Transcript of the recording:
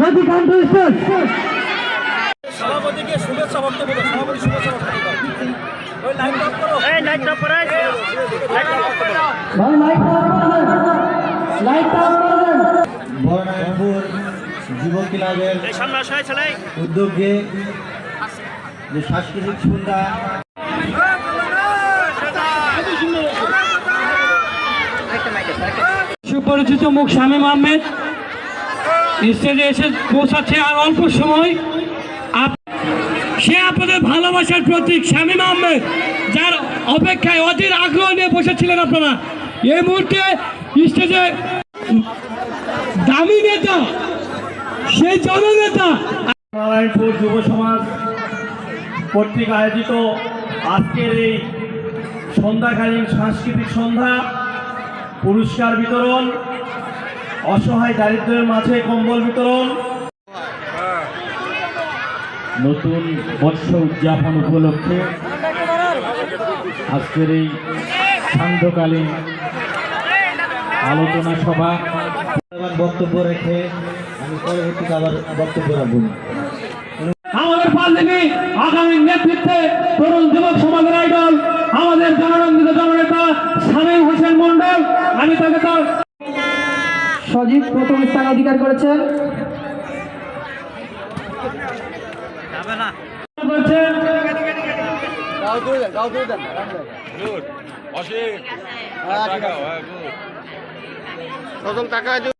নদীকান্ত stage সভাপতিকে শুভেচ্ছা বক্তব্য সভাপতি শুভেচ্ছা বক্তব্য দাও। ওই লাইনটা অফ করো। ভাই লাইটটা অফ করে দেন অফ করে। দেন যুব ক্লাবের উদ্যোগে যে সাংস্কৃতিক সন্ধ্যা সুপরিচিত মুখ শামীম আহমেদ। স্টেজে এসে পৌঁছাচ্ছে আর অল্প সময় সে আপনাদের ভালোবাসার প্রতীক শামীম আহমেদ যার অপেক্ষায় অধীর আগ্রহ নিয়ে বসেছিলেন আপনারা। এই মুহূর্তে স্টেজে দামি নেতা, সেই জননেতা নারায়ণপুর যুব সমাজ কর্তৃক আয়োজিত আজকের এই সন্ধ্যাকালীন সাংস্কৃতিক সন্ধ্যা, পুরস্কার বিতরণ অসহায় দারিদ্রের মাঝে কম্বল বিতরণ। নতুন বর্ষ উদযাপন উপলক্ষে আজকের এই সান্ধ্যকালীন আলোচনা সভা। বক্তব্য রেখে আমি পরবর্তীতে আবার বক্তব্য রাখব। আমাদের পাল্লিনি আগামী নেতৃত্বে তরুণ যুবক সমাজের আইডল, আমাদের জননন্দিত জননেতা শামীম হোসেন মন্ডল আমি তাকে তার সজীব প্রথম স্থান অধিকার করেছেন অসীম। টাকা হয়, good.